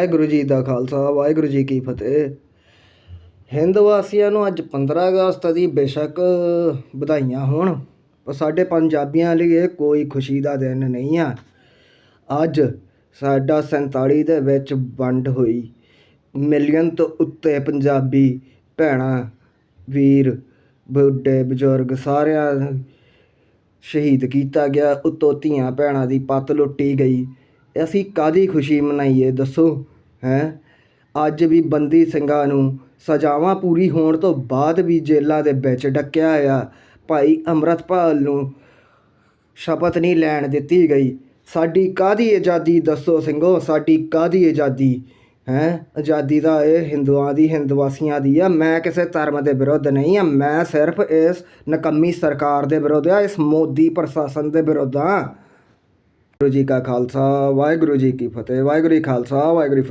ਵਾਹਿਗੁਰੂ ਜੀ ਦਾ ਖਾਲਸਾ, ਵਾਹਿਗੁਰੂ ਜੀ ਕੀ ਫਤਿਹ। ਹਿੰਦ ਵਾਸੀਆਂ ਨੂੰ ਅੱਜ 15 ਅਗਸਤ ਦੀ ਬੇਸ਼ੱਕ ਵਧਾਈਆਂ ਹੋਣ, ਪਰ ਸਾਡੇ ਪੰਜਾਬੀਆਂ ਲਈ ਇਹ ਕੋਈ ਖੁਸ਼ੀ ਦਾ ਦਿਨ ਨਹੀਂ ਆ। ਅੱਜ ਸਾਡਾ 47 ਦੇ ਵਿੱਚ ਵੰਡ ਹੋਈ ਮਿਲੀਅਨ ਤੋਂ ਉੱਤੇ ਪੰਜਾਬੀ ਭੈਣਾਂ, ਵੀਰ, ਬੁੱਢੇ, ਬਜ਼ੁਰਗ ਸਾਰਿਆਂ ਸ਼ਹੀਦ ਕੀਤਾ ਗਿਆ। ਉੱਤੋਂ ਧੀਆਂ ਭੈਣਾਂ ਦੀ ਪੱਤ ਲੁੱਟੀ ਗਈ। ਅਸੀਂ ਕਾਦੀ ਖੁਸ਼ੀ ਮਨਾਈਏ, ਦੱਸੋ? ਹੈ? ਅੱਜ ਵੀ ਬੰਦੀ ਸਿੰਘਾਂ ਨੂੰ ਸਜ਼ਾਵਾਂ ਪੂਰੀ ਹੋਣ ਤੋਂ ਬਾਅਦ ਵੀ ਜੇਲ੍ਹਾਂ ਦੇ ਵਿੱਚ ਡੱਕਿਆ ਹੋਇਆ ਭਾਈ ਅੰਮ੍ਰਿਤਪਾਲ ਨੂੰ ਸ਼ਪਥ ਨਹੀਂ ਲੈਣ ਦਿੱਤੀ ਗਈ। ਸਾਡੀ ਕਾਦੀ ਆਜ਼ਾਦੀ ਦੱਸੋ ਸਿੰਘੋ? ਸਾਡੀ ਕਾਦੀ ਆਜ਼ਾਦੀ? ਹੈ? ਆਜ਼ਾਦੀ ਦਾ ਇਹ ਹਿੰਦੂਆਂ ਦੀ, ਹਿੰਦਵਾਸੀਆਂ ਦੀ ਆ। ਮੈਂ ਕਿਸੇ ਧਰਮ ਦੇ ਵਿਰੁੱਧ ਨਹੀਂ ਆ। ਮੈਂ ਸਿਰਫ ਇਸ ਨਕੰਮੀ ਸਰਕਾਰ ਦੇ ਵਿਰੁੱਧ ਆ, ਇਸ ਮੋਦੀ ਪ੍ਰਸ਼ਾਸਨ ਦੇ ਵਿਰੁੱਧ ਆ। ਵਾਹਿਗੁਰੂ ਜੀ ਕਾ ਖਾਲਸਾ, ਵਾਹਿਗੁਰੂ ਜੀ ਕੀ ਫਤਿਹ, ਵਾਹਿਗੁਰੂ ਜੀ ਖਾਲਸਾ, ਵਾਹਿਗੁਰੂ